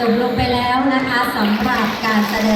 จบลงไปแล้วนะคะสำหรับการแสดง